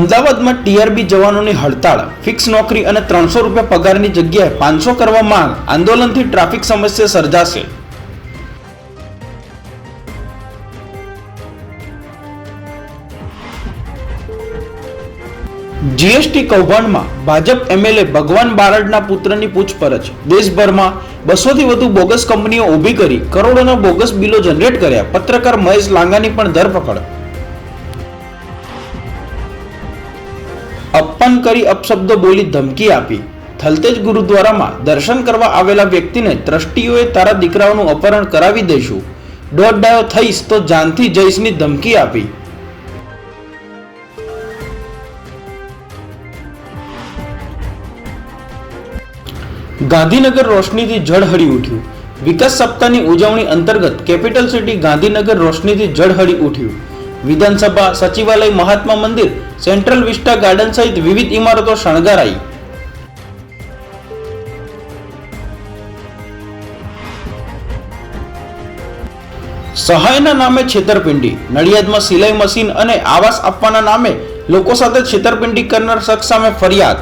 અમદાવાદમાં ટીઆરબી જવાનોની હડતાળ, ફિક્સ નોકરી અને ત્રણસો રૂપિયા પગારની જગ્યાએ પાંચસો કરવા માંગ, આંદોલનથી ટ્રાફિક સમસ્યા સર્જાશે. જીએસટી કૌભાંડમાં ભાજપ એમએલએ ભગવાન બારડના પુત્રની પૂછપરછ. દેશભરમાં બસોથી વધુ બોગસ કંપનીઓ ઊભી કરી કરોડોના બોગસ બિલો જનરેટ કર્યા. પત્રકાર મહેશ લાંગાની પણ ધરપકડ. અપમાન કરી અપશબ્દો બોલી ધમકી આપી. થલતેજ ગુરુદ્વારામાં દર્શન કરવા આવેલા વ્યક્તિને ટ્રસ્ટીઓએ તારા દીકરાઓનું અપહરણ કરાવી દઈશું. દોઢ ડાયો થઈશ તો જાનથી જઈશની ધમકી આપી. ગાંધીનગર રોશનીથી ઝળહળી ઉઠ્યું. વિકાસ સપ્તાહની ઉજવણી અંતર્ગત કેપિટલ સિટી ગાંધીનગર રોશનીથી ઝળહળી ઉઠ્યું. વિધાનસભા સચિવાલય Mahatma Mandir, central vista garden સહિત વિવિધ ઇમારતો શણગારાઈ. સહાયના નામે છેતરપિંડી, નડિયાદમાં સિલાઈ મશીન અને આવાસ આપવાના નામે લોકો સાથે છેતરપિંડી કરનાર શખ્સ સામે ફરિયાદ.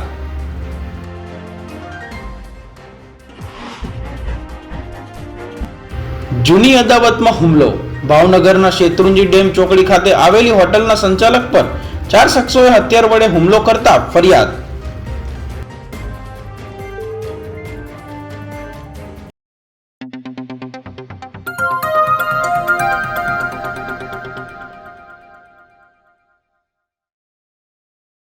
જૂની અદાવતમાં હુમલો ભાવનગરના શેત્રુંજી ડેમ ચોકડી ખાતે આવેલી હોટલના સંચાલક પર ચાર શખ્સોએ હથિયાર વડે હુમલો કરતા ફરિયાદ